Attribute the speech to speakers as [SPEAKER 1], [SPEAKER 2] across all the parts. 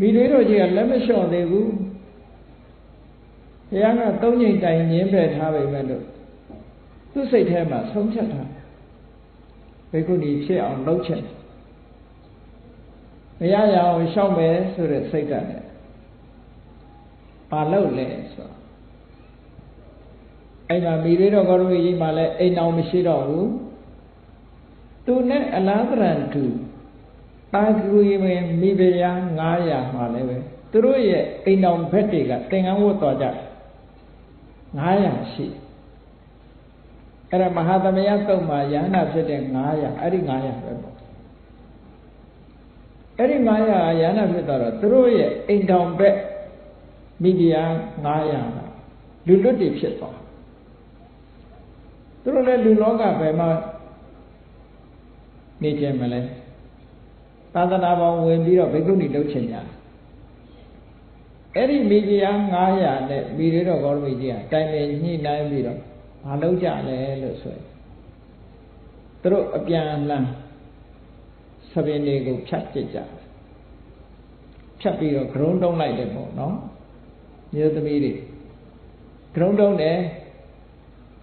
[SPEAKER 1] မိတွေတို့ကြီးကလက်မလျှော့သေးဘူးဘုရားကသုံးချိန်တိုင်ငင်းပယ်ထားပေမဲ့လို့သူ့စိတ်ထဲမှာဆုံးဖြတ်ထားဘိက္ခုနီဖြစ်အောင်လုပ်ချင်မရရအောင်ရှောက်မယ်ဆိုတဲ့စိတ်ဓာတ်နဲ့ဘာလုပ်လဲဆိုတော့အဲ့မှာမိတွေတော်ကောရမကြီးမှလည်းအိမ်အောင်မရှိတော့ဘူးသူနဲ့အလားတရန်တူ တာကူရီမင်းမိဖုရား900မှလည်းပဲသူတို့ရဲ့အိမ်အောင်ဘက်တွေကသင်္ကန်းဝတ်တော်ကြ900ရှိအဲ့ဒါမဟာသမယတုတ်မှာယန္နာဖြစ်တဲ့900အဲ့ဒီ900ပဲပေါ့အဲ့ဒီ900ယန္နာဖြစ်တော့သူတို့ရဲ့အိမ်တော်ဘက်မိဖုရား900ကလူလွတ်တွေဖြစ်သွားသူတို့လည်းလူလောကဘယ်မှာနေကြမလဲ သာသနာပေါင်းဝင်ပြီးတော့ဘိက္ခုနီလုပ်ချင်ကြအဲ့ဒီမိဖုရား900နဲ့မိရတော်ကောရမကြီးကတိုင်ပင်ညှိနှိုင်းပြီးတော့မလုပ်ကြလဲလို့ဆိုရင်သူတို့အပြန်အလှန်သပင်တွေကိုဖြတ်ကြကြဖြတ်ပြီးတော့ဂရုံးတုံးလိုက်တယ်ပေါ့နော်မျိုးသမီးတွေဂရုံးတုံးတယ်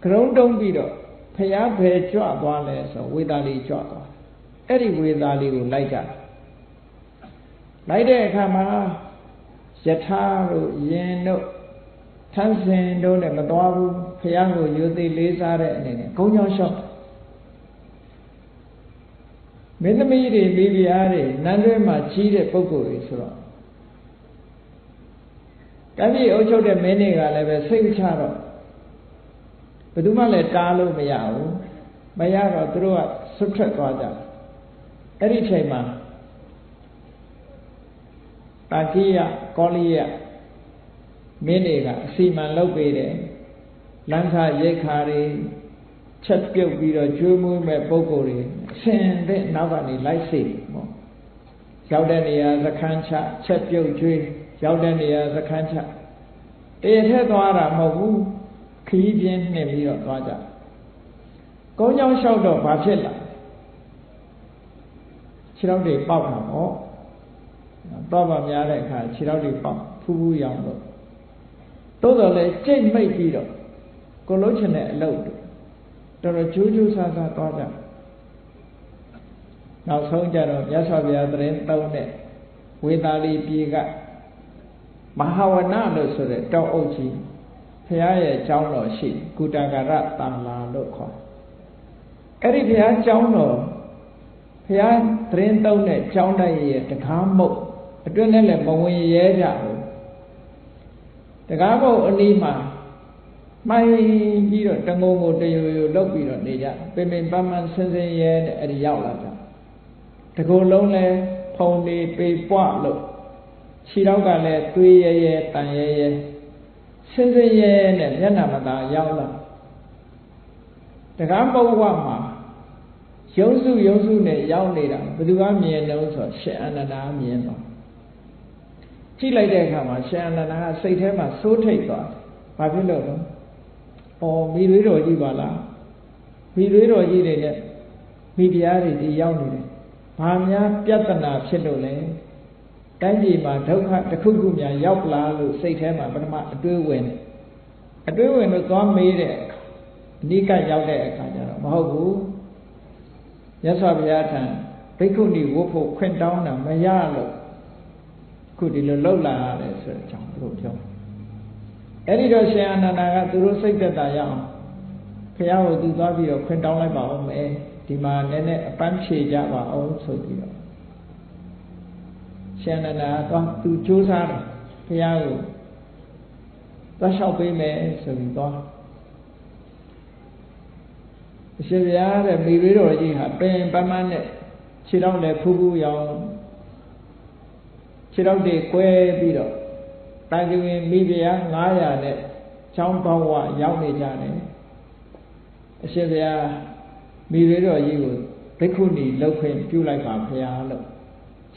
[SPEAKER 1] ဂရုံးတုံးပြီးတော့ဖျားဖယ်ကြွသွားလဲဆိုဝေသာလီကြွသွားအဲ့ဒီဝေသာလီကိုလိုက်ကြ လိုက်တဲ့အခါမှာယထာတို့ယင်တို့ထန်းစင်တို့နဲ့မသွားဘူးဖះကိုယူသိလေးစားတဲ့အနေနဲ့ဂုံကြောင်းလျှောက်မင်းသမီးတွေမိဖုရားတွေနန်းတွဲမှာကြီးတဲ့ပုဂ္ဂိုလ်တွေဆိုတော့တပည့်အုပ်ချုပ်တဲ့မင်းတွေကလည်းပဲစိတ်ချတော့ဘယ်သူမှလည်းတားလို့မရဘူးမရတော့သူတို့ကဆွတ်ထွက်သွားကြအဲ့ဒီချိန်မှာ တာကိယကောလိယမင်းတွေကအစီမံလုပ်ပေးတယ်လမ်းခရိတ်ခါတွေချက်ပြုတ်ပြီးတော့ကျွေးမွေးမဲ့ပုံကိုယ်တွေအရှင်တဲ့နောက်ကနေလိုက်စေပေါ့ရောက်တဲ့နေရာသခန်းချချက်ပြုတ်ကျွေးရောက်တဲ့နေရာသခန်းချတရထက်သွားတာမဟုတ်ဘူးခီးပြင်းနှင်ပြီးတော့သွားကြကုန်းချောင်းလျှောက်တော့ဘာဖြစ်လာခြေထောက်တွေပေါက်တာပေါ့ တော့ပါများတဲ့အခါခြေထောက်တွေပေါက်ဖူးဖူးရောင်တော့သို့တော်လည်းကြိတ်မိတ်ပြီးတော့ကိုလုံးချင်တဲ့အလုပ်တော်တော်ကြိုးကြိုးဆာဆာသွားကြနောက်ဆုံးကြတော့မြတ်စွာဘုရားသတင်းတောင်းတဲ့ဝေသာလီပြည်ကမဟာဝနလို့ဆိုတဲ့တောင်အုပ်ကြီးဘုရားရဲ့ကျောင်းတော်ရှိကုတကရတန်လာလို့ခေါ်အဲ့ဒီဘုရားကျောင်းတော်ဘုရားသတင်းတောင်းတဲ့ကျောင်းတိုက်ရဲ့တကားမုတ် အတွင်းနဲ့လည်းမဝင်ရဲကြဘူးတကားမုတ်အနီးမှာမိုင်းပြီးတော့တငုံကိုတယိုယိုလောက်ပြီးတော့နေကြပင်ပင်ပန်းပန်းဆင်းဆင်းရဲတဲ့အဲ့ဒီရောက်လာကြတကူလုံးလဲဖုံနေပေပွလို့ခြေတော့ကလည်းသွေးရဲရဲတန်ရဲရဲဆင်းဆင်းရဲနဲ့မျက်နှာမသာရောက်လာတကားပုဝမှာရုံစုရုံစုနဲ့ရောက်နေတာဘယ်သူကမြင်တော့ဆိုရှင်အနန္ဒာမြင်တော့ ကြည့်လိုက်တဲ့အခါမှာရှင်အနန္ဒာကစိတ်ထဲမှာစိုးထိတ်သွားတယ်ဘာဖြစ်လို့လဲ။အော်မိသွေးတော်ကြီးပါလား။မိသွေးတော်ကြီးတွေနဲ့မိဖုရားတွေဒီရောက်နေတယ်။ဘာများပြဿနာဖြစ်လို့လဲ။တိုင်းပြည်မှာဒုက္ခတစ်ခုခုများရောက်လာလို့စိတ်ထဲမှာပထမအတွေးဝင်တယ်။အတွေးဝင်လို့သွားမေးတဲ့အနိကရောက်တဲ့အခါကျတော့မဟုတ်ဘူး။မြတ်စွာဘုရားထံဘိက္ခုနီဝတ်ဖို့ခွင့်တောင်းတာမရလို့ ခုဒီလိုလှုပ်လာရတယ်ဆိုတဲ့အကြောင်းသူတို့ပြောတယ်အဲ့ဒီတော့ရှင်အနန္ဒာကသူတို့စိတ်သက်သာရအောင်ဘုရားကိုသူသွားပြီးတော့ခွင့်တောင်းလိုက်ပါဦးမယ်ဒီမှာနည်းနည်းအပန်းဖြေကြပါအောင်ဆိုပြီးတော့ရှင်အနန္ဒာသွားသူကြိုးစားတယ်ဘုရားကိုသွားလျှောက်ပေးမယ်ဆိုပြီးသွားအရှင်ဘုရားတဲ့မိသေးတော်ကြီးဟာပင်ပန်းပန်းနဲ့ခြေထောက်လည်းဖူးဖူးရောင် ခြေထောက်တွေကွဲပြီးတော့တန်ကျွင်မိဖုရား900နဲ့ချောင်းပေါဝရောက်နေကြတယ်အရှင်ဘုရားမိသေးတော်ကြီးကိုဘိက္ခုနီလှုပ်ခွင့်ပြုလိုက်ပါဘုရားလို့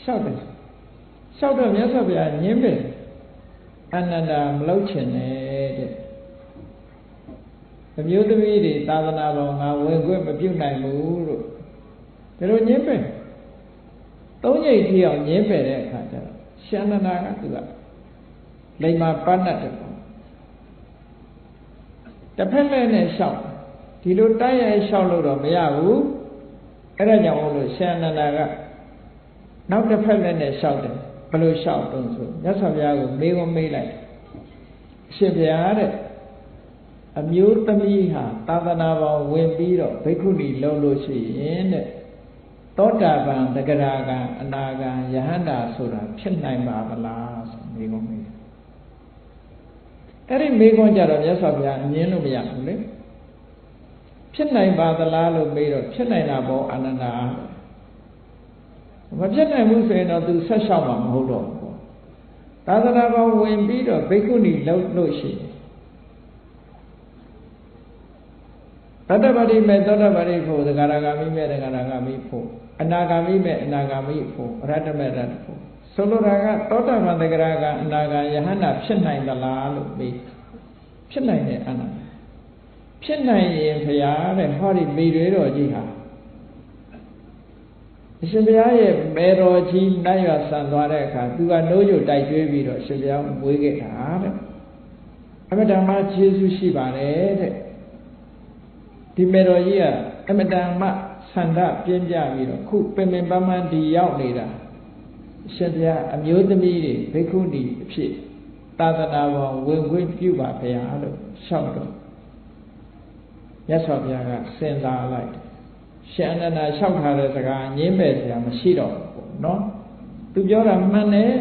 [SPEAKER 1] လျှောက်တယ်လျှောက်တော့မြတ်စွာဘုရားညင်းပင်အနန္ဒာမလှုပ်ချင်နဲ့တဲ့အမျိုးသမီးတွေသာသနာတော်ငါဝင်ခွင့်မပြုနိုင်ဘူးလို့ဒါလိုညင်းပင်သုံးညိတ်ထီအောင်ညင်းပယ်တဲ့အခါကျတော့ ရှရှန္ဒနာကသူကလိမ္မာပန်းတတ်တယ်ပေါ့တစ်ဖက်လည်းနဲ့ရှောက်ဒီလိုတိုက်ရိုက်ရှောက်လို့တော့မရဘူးအဲ့ဒါကြောင့်မို့လို့ရှန္ဒနာကနောက်တစ်ဖက်လည်းနဲ့ရှောက်တယ်ဘယ်လိုရှောက်တုံးဆိုမြတ်စွာဘုရားကိုမေးခွန်းမေးလိုက်အရှင်ဘုရားတဲ့အမျိုးသမီးဟာသာသနာပေါင်းဝင်ပြီးတော့ဘိက္ခုနီလုံလို့ရှိရင်တဲ့ သောတာပန်တဂရကံအနာကံယဟန္တာဆိုတာဖြစ်နိုင်ပါမလားဆိုမေးခွန်းမေးအဲ့ဒီမေးခွန်းကြတော့မြတ်စွာဘုရားအမြင်လို့မရဘူးလေဖြစ်နိုင်ပါသလားလို့မေးတော့ဖြစ်နိုင်တာပေါ့အာနန္ဒာမဖြစ်နိုင်ဘူးဆိုရင်တော့သူဆက်လျှောက်မှာမဟုတ်တော့ဘူးပေါ့သာသနာပေါင်းဝင်ပြီးတော့ဘိက္ခုနီလုံလို့ရှိရင် တတ္တပတိမဲ့သောတပတိဖို့သဂရဂာမိမဲ့သဂရဂာမိဖို့အနာဂာမိမဲ့အနာဂာမိဖို့ရတ္တမဲ့ရတ္တဖို့ဆိုလိုတာကသောတာပန်သဂရဂာအနာဂာယဟန္တာဖြစ်နိုင်သလားလို့မေးဖြစ်နိုင်တယ်အနာဖြစ်နိုင်ရင်ဖရာတဲ့ဟောဒီမိတွေတော်ကြီးဟာအရှင်ဘုရားရဲ့မေတော်ကြီးနိုင်ရဆန်သွားတဲ့အခါသူကနိုးကြတိုက်ကျွေးပြီးတော့ရှင်ဘုရားမွေးခဲ့တာတဲ့အမတန်မှကျေးဇူးရှိပါတယ်တဲ့ ဒီမေတော်ကြီးကအမတန်မှဆန္ဒပြင်းပြပြီးတော့ခုပင်ပင်ပန်းပန်းဒီရောက်နေတာရှင်ဘုရားအမျိုးသမီးတွေဘိက္ခုနီအဖြစ်သာသနာပေါ်ဝင်ခွင့်ပြုပါဗျာလို့ရှောက်တော့မြတ်စွာဘုရားကစဉ်းစားလိုက်ရှင်အနန္ဒာလျှောက်ထားတဲ့စကားငင်းမဲ့စရာမရှိတော့ဘူးပေါ့နော်သူပြောတာမှန်တယ်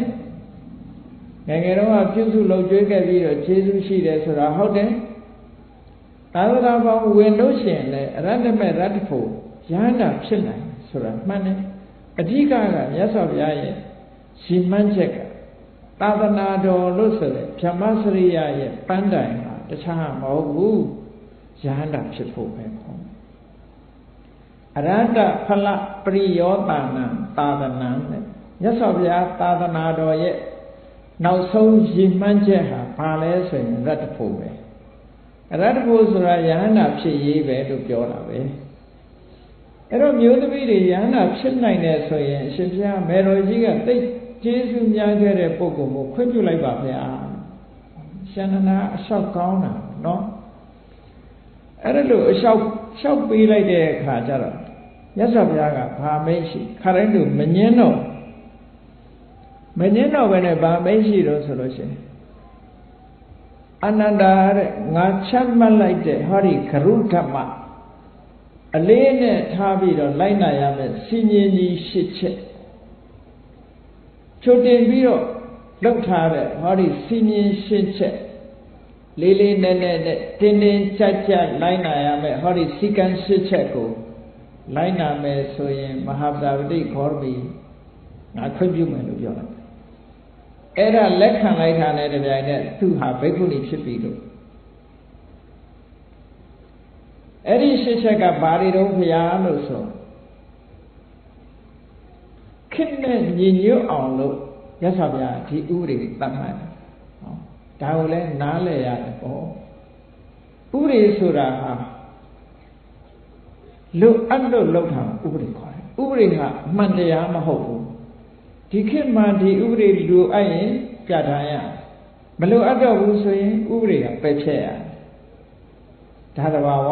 [SPEAKER 1] ငယ်ငယ်တော့ပြုစုလုပ်ကြွေးခဲ့ပြီးတော့ခြေဆုရှိတယ်ဆိုတာဟုတ်တယ် သာသနာပေါင်းဝင်လို့ရှိရင်လည်းအရတ္တမဲ့ရတ္တဖို့ရဟန္တာဖြစ်နိုင်ဆိုတာမှန်တယ်အဓိကကမြတ်စွာဘုရားရဲ့ရှင်းမှန်းချက်ကသာသနာတော်လို့ဆိုတဲ့ဗြဟ္မစရိယရဲ့ပန်းတိုင်ဟာတခြားမဟုတ်ဘူးရဟန္တာဖြစ်ဖို့ပဲပေါ့အရဟတဖလပရိယောတာနံသာသနံတဲ့မြတ်စွာဘုရားသာသနာတော်ရဲ့နောက်ဆုံးရည်မှန်းချက်ဟာဘာလဲဆိုရင်ရတ္တဖို့ပဲ ရတ္တဖို့ဆိုတာယဟန္တာဖြစ်ရေးပဲလို့ပြောတာပဲအဲ့တော့မျိုးသမီးတွေယဟန္တာဖြစ်နိုင်တယ်ဆိုရင်အရှင်ဘုရားမေတော်ကြီးကသိကျေးဇူးများခဲ့တဲ့ပုဂ္ဂိုလ်ကိုခွင့်ပြုလိုက်ပါဗျာရှင်နနာအလျှောက်ကောင်းတာနော်အဲ့ဒါလို့အလျှောက်လျှောက်ပေးလိုက်တဲ့အခါကျတော့မြတ်စွာဘုရားကဘာမိတ်ရှိခရိုင်းတို့မငင်းတော့မငင်းတော့ပဲနဲ့ဘာမိတ်ရှိတော့ဆိုလို့ရှိရင် အနန္တာတဲ့ငါချမ်းမှတ်လိုက်တဲ့ဟောဒီကရုဓမ္မအလေးနဲ့ထားပြီးတော့လိုက်နာရမယ်စီញင်ကြီးရှစ်ချက်ချုပ်တင်ပြီးတော့လောက်ထားတဲ့ဟောဒီစီញင်ရှစ်ချက်လေးလေးနက်နက်နဲ့တင်းတင်းကြပ်ကြပ်လိုက်နာရမယ်ဟောဒီစီကံရှစ်ချက်ကိုလိုက်နာမယ်ဆိုရင်မဟာဗာဝတိခေါ်ပြီးငါခွင့်ပြုမယ်လို့ပြောတယ် အဲ့ဒါလက်ခံလိုက်တာနဲ့တပြိုင်နက်သူဟာဘိက္ခုနီဖြစ်ပြီလို့အဲ့ဒီရှစ်ချက်ကဘာတွေတော့ဖရာလို့ဆိုခစ်နဲ့ညီညွတ်အောင်လို့ရသဗျာဒီဥပဒေတတ်မှတ်တယ်ဟောဒါကိုလည်းနားလည်ရတယ်ပေါ့ဥပဒေဆိုတာဟာလွတ်အပ်လို့လောက်တာဥပဒေခေါ်တယ်ဥပဒေကအမှန်တရားမဟုတ်ဘူး ဒီခေတ်မှာဒီဥပဒေလိုအပ်ရင်ပြဋ္ဌာန်းရမလိုအပ်တော့ဘူးဆိုရင်ဥပဒေကပယ်ဖြတ်ရဒါတဘာဝ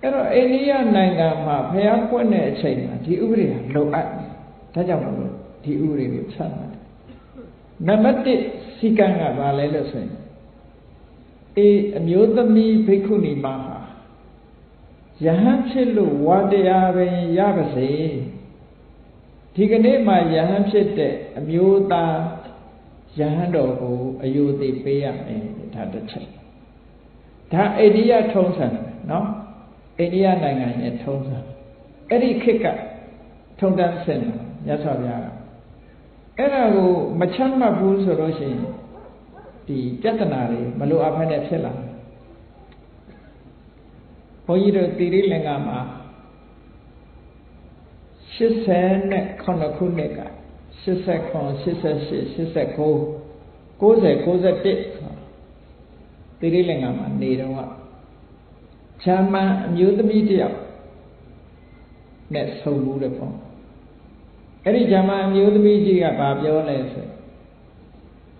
[SPEAKER 1] အဲ့တော့အိန္ဒိယနိုင်ငံမှာဖျားကွက်တဲ့အချိန်မှာဒီဥပဒေကလိုအပ်ဒါကြောင့်မလို့ဒီဥပဒေကိုဆက်လာတယ်နံပါတ်1စီကံကဘာလဲလို့ဆိုရင်အေးအမျိုးသမီးဘိက္ခုနီမဟာယဟန်ဖြစ်လို့ဝါတရားပင်ရပါစေ ဒီကနေ့မှယဟန်ဖြစ်တဲ့အမျိုးသားယဟန်တော်ကိုအယုသိပေးရမယ်ဒါတစ်ချက်ဒါအိန္ဒိယထုံးစံနော်အိန္ဒိယနိုင်ငံရဲ့ထုံးစံအဲ့ဒီခေတ်ကထုံတန်းစင်မြတ်စွာဘုရားကအဲ့ဒါကိုမချမ်းမှတ်ဘူးဆိုလို့ရှိရင်ဒီပြဿနာတွေမလိုအပ်ဖက်နဲ့ဖြစ်လာဘုန်းကြီးတို့တိရိလင်္ကာမှာ 89ခုနှစ်က89 88 89 90 91တိရိလင်္ကာမှာနေတော့ကဂျာမန်အမျိုးသမီးတယောက်နဲ့ဆုံမှုတဲ့ပေါ့အဲ့ဒီဇမအမျိုးသမီးကြီးကဘာပြောလဲဆို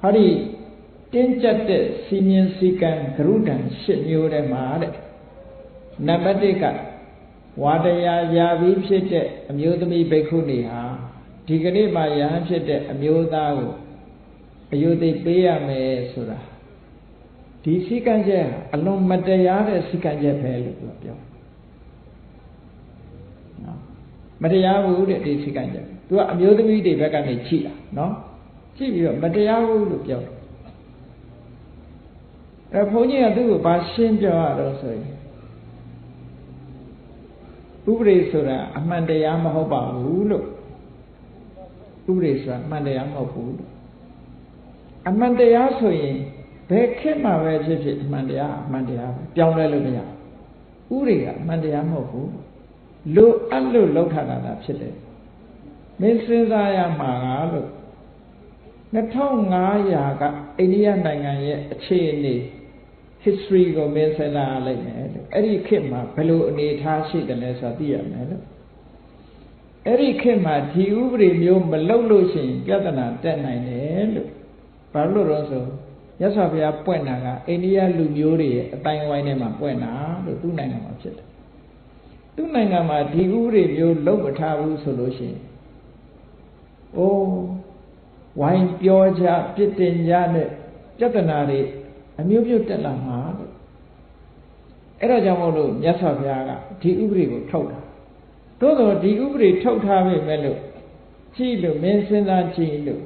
[SPEAKER 1] ဟောဒီတင်းကျပ်တဲ့စီမင်းစည်းကမ်းဂရုတံ၈မျိုးထဲမှာတဲ့နံပါတ်1က ဝါတရားယာပြီးဖြစ်တဲ့အမျိုးသမီးဘိက္ခုနီဟာဒီကနေ့မှယဟန်ဖြစ်တဲ့အမျိုးသားကိုအယုသိပေးရမယ်ဆိုတာဒီစည်းကမ်းချက်အလွန်မတရားတဲ့စည်းကမ်းချက်ပဲလို့ပြောပြောနော်မတရားဘူးတဲ့ဒီစည်းကမ်းချက်သူကအမျိုးသမီးတွေဘက်ကနေကြည့်တာနော်ကြည့်ပြီးတော့မတရားဘူးလို့ပြောတယ်အဲဘုန်းကြီးကသူ့ကိုဘာရှင်းပြောရတော့ဆိုရင် ဥပဒေဆိုတာအမှန်တရားမဟုတ်ပါဘူးလို့ဥပဒေဆိုတာအမှန်တရားမဟုတ်ဘူးလို့အမှန်တရားဆိုရင်ဘယ်ခေတ်မှာပဲဖြစ်ဖြစ်အမှန်တရားအမှန်တရားပဲပြောင်းလဲလို့မရဘူးဥပဒေကအမှန်တရားမဟုတ်ဘူးလို့အပ်လို့လောက်ထားတာဖြစ်တယ်မင်းစဉ်းစားရမှာကလို့2500ကအိန္ဒိယနိုင်ငံရဲ့အခြေအနေ history ကိုမင်းစဉ်းစားလိုက်မယ်လို့အဲ့ဒီခေတ်မှာဘယ်လိုအနေအထားရှိတယ်လဲဆိုတာသိရမယ်လို့အဲ့ဒီခေတ်မှာဒီဥပဒေမျိုးမလုပ်လို့ရှိရင်ပြဿနာတက်နိုင်တယ်လို့ဘာလို့လဲဆိုရသော်ဘုရားပွင့်တာကအိန္ဒိယလူမျိုးတွေရဲ့အတိုင်းဝိုင်းထဲမှာပွင့်တာလို့သူ့နိုင်ငံမှာဖြစ်တယ်သူ့နိုင်ငံမှာဒီဥပဒေမျိုးလုပ်မထားဘူးဆိုလို့ရှိရင်အိုးဝိုင်းပြောကြပြစ်တင်ကြတဲ့ပြဿနာတွေ အမျိုးမျိုးတက်လာမှာလို့အဲ့ဒါကြောင့်မို့လို့မြတ်စွာဘုရားကဒီဥပဒေကိုထုတ်တာသို့တော်ဒီဥပဒေထုတ်ထားပြီမဲ့လို့ကြည့်လို့မင်းစဉ်းစားကြည့်လို့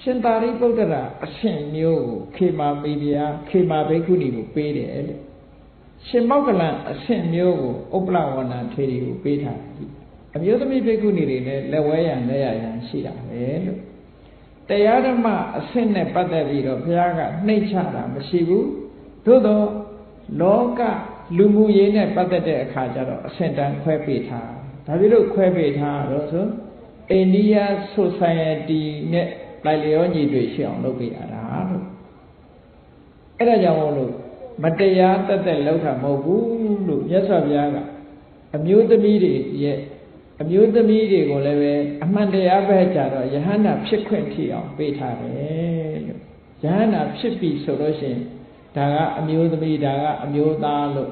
[SPEAKER 1] ရှင်သာရိပုတ္တရာအရှင်မျိုးကိုခေမာမိဖုရားခေမာဘိက္ခုနီကိုပေးတယ်လို့ရှင်မောက္ကလန်အရှင်မျိုးကိုဥပ္ပလဝဏထေရီကိုပေးထားတယ်အမျိုးသမီးဘိက္ခုနီတွေလည်းလက်ဝဲရန်လက်ရရန်ရှိတာပဲလို့ တရားဓမ္မအဆင့်နဲ့ပတ်သက်ပြီးတော့ဘုရားကနှိမ့်ချတာမရှိဘူးသို့တော့လောကလူမှုရေးနဲ့ပတ်သက်တဲ့အခါကျတော့အဆင့်တန်းခွဲပေးထားဒါဖြစ်လို့ခွဲပေးထားတော့ဆိုအိန္ဒိယ society နဲ့လိုက်လျောညီတွေရှိအောင်လုပ်ပေးရတာလို့အဲ့ဒါကြောင့်မို့လို့မတရားတက်တက်လောက်တာမဟုတ်ဘူးလို့မြတ်စွာဘုရားကအမျိုးသမီးတွေရဲ့ အမျိုးသမီးတွေကိုလည်းပဲအမှန်တရားပဲကြတော့ယဟန္တာဖြစ်ခွင့်ထိအောင်ပေးထားတယ်လို့ယဟန္တာဖြစ်ပြီဆိုလို့ရှိရင်ဒါကအမျိုးသမီးဒါကအမျိုးသားလို့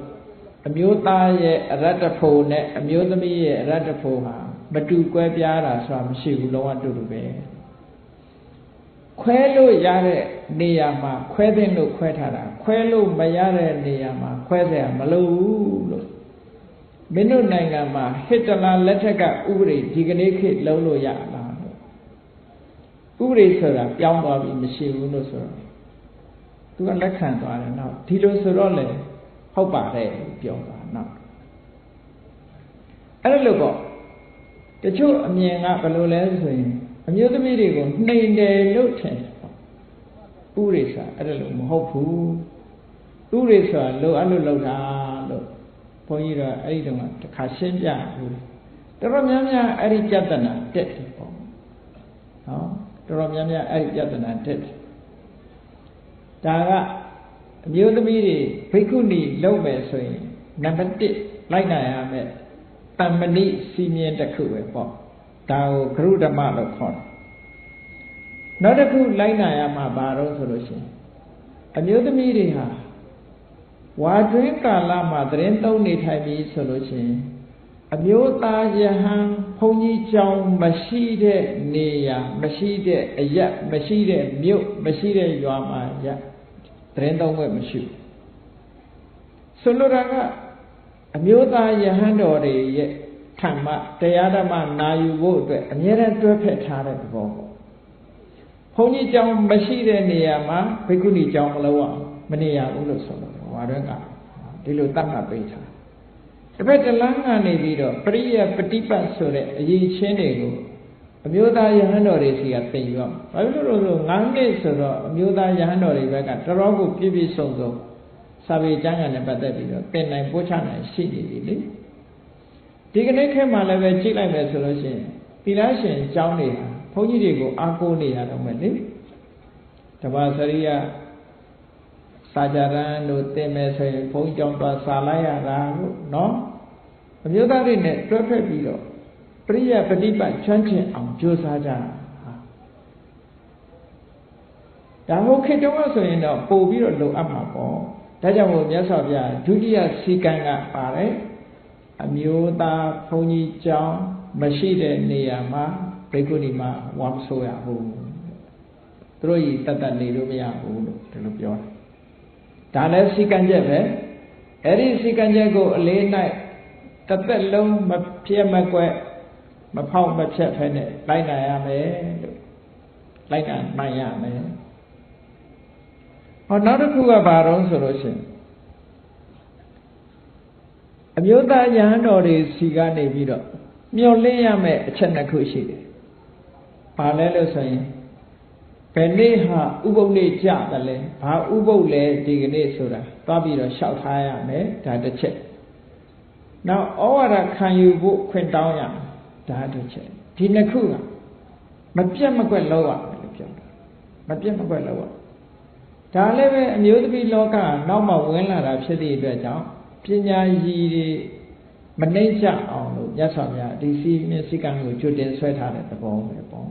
[SPEAKER 1] အမျိုးသားရဲ့အရတ္တဖို့နဲ့အမျိုးသမီးရဲ့အရတ္တဖို့ဟာမတူကွဲပြားတာဆိုတာမရှိဘူးလုံးဝတူတူပဲခွဲလို့ရတဲ့နေရာမှာခွဲတဲ့လို့ခွဲထားတာခွဲလို့မရတဲ့နေရာမှာခွဲเสียမလို့ဘူးလို့ မင်းတို့နိုင်ငံမှာဟစ်တလာလက်ထက်ကဥပဒေဒီကနေ့ခေတ်လုံးလို့ရလားဥပဒေဆိုတာပြောင်းသွားပြီမရှိဘူးလို့ဆိုတော့သူကလက်ခံသွားတယ်နော်ဒီလိုဆိုတော့လေဟုတ်ပါတယ်ပြောတာနော်အဲ့လိုပေါ့တချို့အမြင်ကဘယ်လိုလဲဆိုရင်အမျိုးသမီးတွေကိုနှိမ်တယ်လို့ထင်ဥရိစာအဲ့လိုမဟုတ်ဘူးဥရိစာလိုအပ်လို့လောက်တာလို့ ဘုန်းကြီးတို့အဲ့ဒီတုန်းကတခါရှင်းပြဘူးတော်တော်များများအဲ့ဒီပြဿနာတက်တယ်ပေါ့နော်တော်တော်များများအဲ့ဒီပြဿနာတက်တယ်ဒါကအမျိုးသမီးတွေဘိက္ခုနီလုပ်မယ်ဆိုရင်နံပါတ်1လိုက်နိုင်ရမယ်တမ္မဏိစီမင်းတစ်ခုပဲပေါ့ဒါကိုဂရုဓမ္မလို့ခေါ်တယ်နောက်တစ်ခုလိုက်နိုင်ရမှာဘာလို့ဆိုလို့ရှိရင်အမျိုးသမီးတွေဟာ ဝါတွင်းကာလမှာသတင်းသုံးနေထိုင်ပြီးဆိုလို့ရှိရင်အမျိုးသားယဟန်ဘုန်းကြီးကျောင်းမရှိတဲ့နေရာမရှိတဲ့အရက်မရှိတဲ့မြို့မရှိတဲ့ရွာမှာရသတင်းသုံးခွင့်မရှိဘူးဆိုလိုတာကအမျိုးသားယဟန်တော်တွေရဲ့ထံမှတရားဓမ္မနာယူဖို့အတွက်အမြဲတမ်းတွဲဖက်ထားတဲ့သဘောပေါ့ဘုန်းကြီးကျောင်းမရှိတဲ့နေရာမှာဘိက္ခုနီကျောင်းမလို့အောင် မနေရဘူးလို့ဆိုလို့ဟောတော့ကဒီလိုတတ်မှတ်ပေးထားတစ်ဖက်တလန်းကနေပြီးတော့ပရိယပฏิပတ်ဆိုတဲ့အရေးချင်းတွေကိုအမျိုးသားယဟန်တော်တွေစီကသိယူအောင်ဘာဖြစ်လို့လဲဆိုငန်းနှစ်ဆိုတော့အမျိုးသားယဟန်တော်တွေဘက်ကတော်တော်ကိုပြည့်ပြည့်စုံစုံစာပေကျမ်းဂန်နဲ့ပတ်သက်ပြီးတော့သင်နိုင်ပို့ချနိုင်ရှိနေပြီလေဒီကနေ့ခေတ်မှာလည်းပဲကြည့်လိုက်မယ်ဆိုလို့ရှိရင်သီလရှင်အကြောင်းတွေဟာဘုန်းကြီးတွေကိုအားကိုးနေရတော့မယ်လေတပါစရိယ စာကြရန်တို့သင်မယ်ဆိုရင်ဘုန်းကြီးကြောင့်သွားစာလိုက်ရတာလို့နော်အမျိုးသားတွေနဲ့တွဲဖက်ပြီးတော့ပရိယပฏิပတ်ချမ်းချင်အောင်ကြိုးစားကြတာဒါဟုတ်ခေတ္တကဆိုရင်တော့ပို့ပြီးတော့လုံအပ်မှာပေါ့ဒါကြောင့်မို့မြတ်စွာဘုရားဒုတိယစီကံကပါတယ်အမျိုးသားဘုန်းကြီးကျောင်းမရှိတဲ့နေရာမှာဘိက္ခုနီမှာဝါမဆိုရဘူးသူတို့ဤတတ်တတ်နေလို့မရဘူးလို့ဒီလိုပြောတာ ဒါလည်းစီကံချက်ပဲအဲ့ဒီစီကံချက်ကိုအလေး၌တစ်သက်လုံးမပြည့်မကွက်မဖောက်မဖြတ်ဖဲနဲ့လိုက်နိုင်ရမယ်လို့လိုက်နိုင်နိုင်ရမယ်ဟောနောက်တစ်ခုကဘာတော့ဆိုလို့ရှိရင်အမျိုးသားယဟန်တော်တွေစီကနေပြီးတော့မျောလင်းရမယ်အချက်နှစ်ခုရှိတယ်။ဘာလဲလို့ဆိုရင် ဘယ်နေ့ဟာဥပုပ်နေ့ကြတယ်လဲ။ဘာဥပုပ်လဲဒီကနေ့ဆိုတာသွားပြီးတော့လျှောက်ထားရမယ်ဒါတစ်ချက်။နောက်ဩဝါဒခံယူဖို့ခွင့်တောင်းရမယ်ဒါတစ်ချက်။ဒီနှစ်ခုကမပြတ်မကွက်လောက်ရမယ်လို့ပြောတာ။မပြတ်မကွက်လောက်ရ။ဒါလည်းပဲအမျိုးသမီးလောကနောက်မှဝင်လာတာဖြစ်သည့်အတွက်ကြောင့်ပညာရည်တွေမနှိမ့်ချအောင်လို့မြတ်စွာဘုရားဒီစီမျက်စိကံကိုကျွတ်တင်ဆွဲထားတဲ့သဘောပဲပေါ့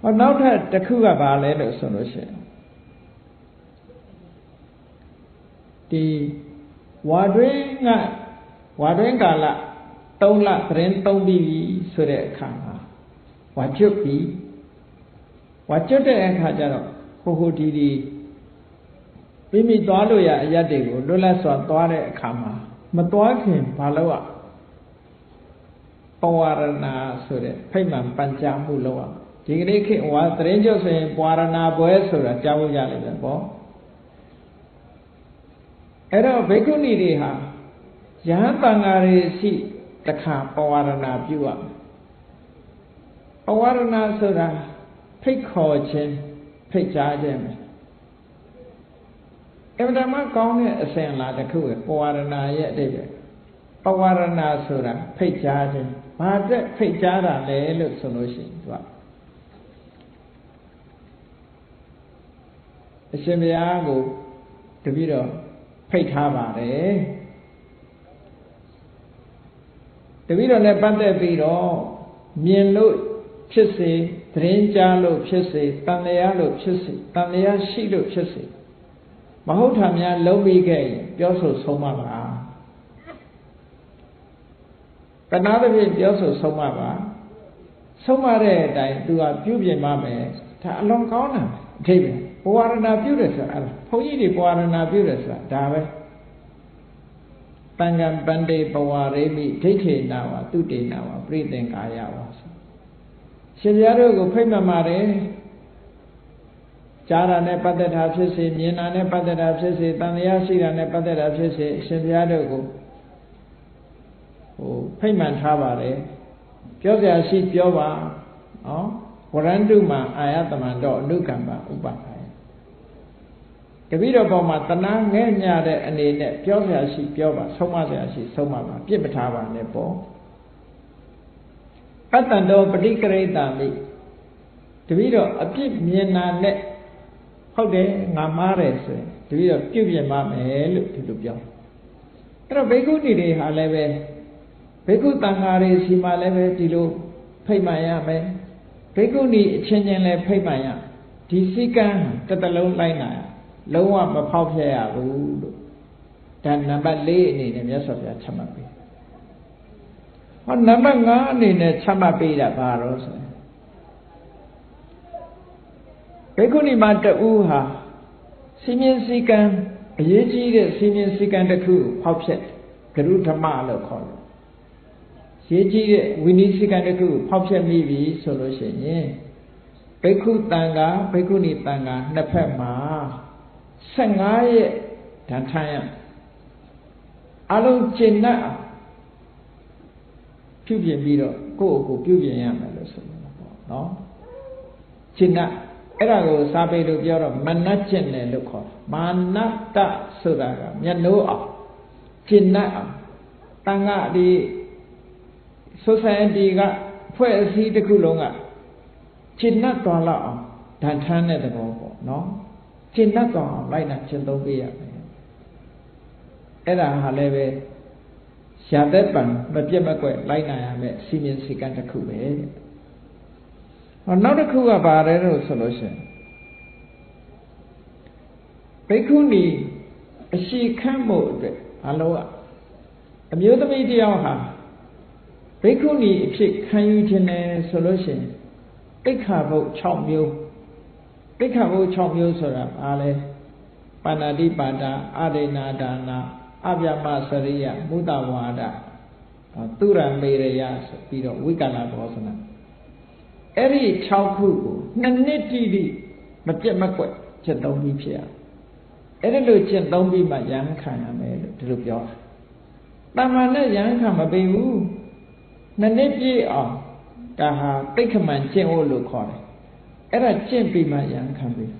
[SPEAKER 1] ဟောနောက်ထပ်တစ်ခုကဘာလဲလို့ဆိုလို့ရှိရင်ဒီဝါတွင်းကဝါတွင်းကာလ3လသတင်း3ပြီးပြီဆိုတဲ့အခါမှာဝါကျွတ်ပြီဝါကျွတ်တဲ့အခါကျတော့ဟိုဟိုဒီဒီမိမိသွားလို့ရအရက်တွေကိုလွတ်လပ်စွာသွားတဲ့အခါမှာမသွားခင်ဘာလို့อ่ะပဝရဏဆိုတဲ့ဖိမှန်ပัญจမှုလို့อ่ะ ဒီကနေ့ခေတ်ဟောသတင်းကျုပ်ဆိုရင်ပဝရဏပွဲဆိုတာကြားဖို့ရလိမ့်မယ်ပေါ့အဲ့တော့ဘိက္ခုနီတွေဟာယဟန်တန်ဃာတွေရှိတခါပဝရဏပြုอ่ะပဝရဏဆိုတာဖိတ်ခေါ်ခြင်းဖိတ်ကြားခြင်းပဲအမှန်တမ်းကောင်းတဲ့အစဉ်လာတစ်ခုပဲပဝရဏရဲ့အတိတ်ပဲပဝရဏဆိုတာဖိတ်ကြားခြင်းဘာအတွက်ဖိတ်ကြားတာလဲလို့ဆိုလို့ရှိရင်သူက အရှင်ဘုရားကိုတပည့်တော်ဖိတ်ထားပါတယ်တပည့်တော်နဲ့ပတ်သက်ပြီးတော့မြင်လို့ဖြစ်စေသတင်းကြားလို့ဖြစ်စေတန်လျာလို့ဖြစ်စေတန်လျာရှိလို့ဖြစ်စေမဟုတ်တာများလုံးပြီးခဲ့ရင်ပြောဆိုဆုံးမပါကနာသဖြင့်ပြောဆိုဆုံးမပါဆုံးမတဲ့အတိုင်းသူကပြုပြင်ပါမယ်ဒါအလွန်ကောင်းတာအထိပ္ပယ် ဘဝရဏပြုတယ်ဆိုတာအဲ့ဒါဘုန်းကြီးတွေဘဝရဏပြုတယ်ဆိုတာဒါပဲတန်ကံပန္တေဘဝရေမိဒိဋ္ဌိနာဝသူတေနာဝပြိသင်္ကာယဝဆိုရှင်ပြားတို့ကိုဖိတ်မှတ်ပါတယ်ကြားတာနဲ့ပတ်သက်တာဖြစ်စေမြင်တာနဲ့ပတ်သက်တာဖြစ်စေတန်တရားရှိတာနဲ့ပတ်သက်တာဖြစ်စေအရှင်ဘုရားတို့ကိုဟိုဖိတ်မှန်ထားပါတယ်ပြောစရာရှိပြောပါနော်ဝရန္တုမှာအာယတမန်တော့အနုကမ္ပဥပပါယ တပည့်တော်ပေါ်မှာတဏှာငဲ့ညတဲ့အနေနဲ့ပြောစရာရှိပြောပါဆုံးမစရာရှိဆုံးမပါပြစ်မထားပါနဲ့ပေါ့အတ္တံတော်ပฏิကရိတာမိတပည့်တော်အပြစ်မြင်တာနဲ့ဟုတ်တယ်ငါမားတယ်ဆိုရင်တပည့်တော်ပြုပြင်ပါမယ်လို့ဒီလိုပြောအဲ့တော့ဘိက္ခုနီတွေဟာလည်းပဲဘိက္ခုတန်ဃာတွေစီမှာလည်းပဲဒီလိုဖိတ်မှန်ရမယ်ဘိက္ခုနီအချင်းချင်းလည်းဖိတ်မှန်ရဒီစိကံတစ်တလုံးလိုက်နာ လုံးဝမဖောက်ဖျက်ရဘူးလို့ဒါနံပါတ်၄အနေနဲ့မြတ်စွာဘုရားချမှတ်ပေးဟောနံပါတ်5အနေနဲ့ချမှတ်ပေးတာဘာလို့ဆိုရင်ဘိက္ခုနီမတူဟာစီမင်းစည်းကံအရေးကြီးတဲ့စီမင်းစည်းကံတစ်ခုဖောက်ဖျက်ဂရုဓမ္မလို့ခေါ်တယ်ရေးကြီးတဲ့ဝိနည်းစည်းကံတစ်ခုဖောက်ဖျက်မိပြီဆိုလို့ရှိရင်ဘိက္ခုတန်ခါဘိက္ခုနီတန်ခါနှစ်ဖက်မှာ 15ရက်ဓာတ်ထမ်းရအလုံးကျင့်တတ်ပြုပြင်ပြီးတော့ကိုယ့်အကိုပြုပြင်ရမယ်လို့ဆိုလို့ပေါ့နော်ကျင့်တတ်အဲ့ဒါကိုစာပေလိုပြောတော့မနတ်ကျင့်တယ်လို့ခေါ်တယ်မာနတဆိုတာကမျက်နှိုးအောင်ကျင့်တတ်အောင်တန်ခါဒီ society ကဖွဲ့အစည်းတစ်ခုလုံးကကျင့်တတ်သွားလောက်အောင်ဓာတ်ထမ်းတဲ့သဘောပေါ့နော် ကျင့်တတ်သွားအောင်လိုက်နာကျင့်သုံးပေးရမယ်အဲ့ဒါဟာလည်းပဲရာသက်ပံမပြတ်မကွက်လိုက်နိုင်ရမယ်စီမင်းစီကံတစ်ခုပဲဟောနောက်တစ်ခုကဘာလဲလို့ဆိုလို့ရှိရင်ဘိက္ခုနီအရှိခန့်မှုအတွက်အလုံးကအမျိုးသမီးတယောက်ဟာဘိက္ခုနီအဖြစ်ခံယူခြင်းနဲ့ဆိုလို့ရှိရင်တိခါဘုတ်6မျိုး တိခါဘုတ်6မျိုးဆိုတာအားလဲပါဏာတိပါဒအရိဏဒါနာအဗျမစရိယမုဒဝါဒသူရမေရယဆိုပြီးတော့ဝိကလဘောဇနာအဲ့ဒီ6ခုကိုနှစ်နှစ်တိတိမပြတ်မကွက်ချက်သုံးပြီးဖြစ်ရအဲ့ဒီလိုချက်သုံးပြီးမှရဟန်းခံရမယ်လို့ဒီလိုပြောတာတမန်နဲ့ရဟန်းခံမပေးဘူးနှစ်နှစ်ပြည့်အောင်ဒါဟာတိတ်ခမှန်ကျင့်ဖို့လို့ခေါ်တယ် အဲ့ဒါကျင့်ပြီးမှရဟန်းခံပေးတယ်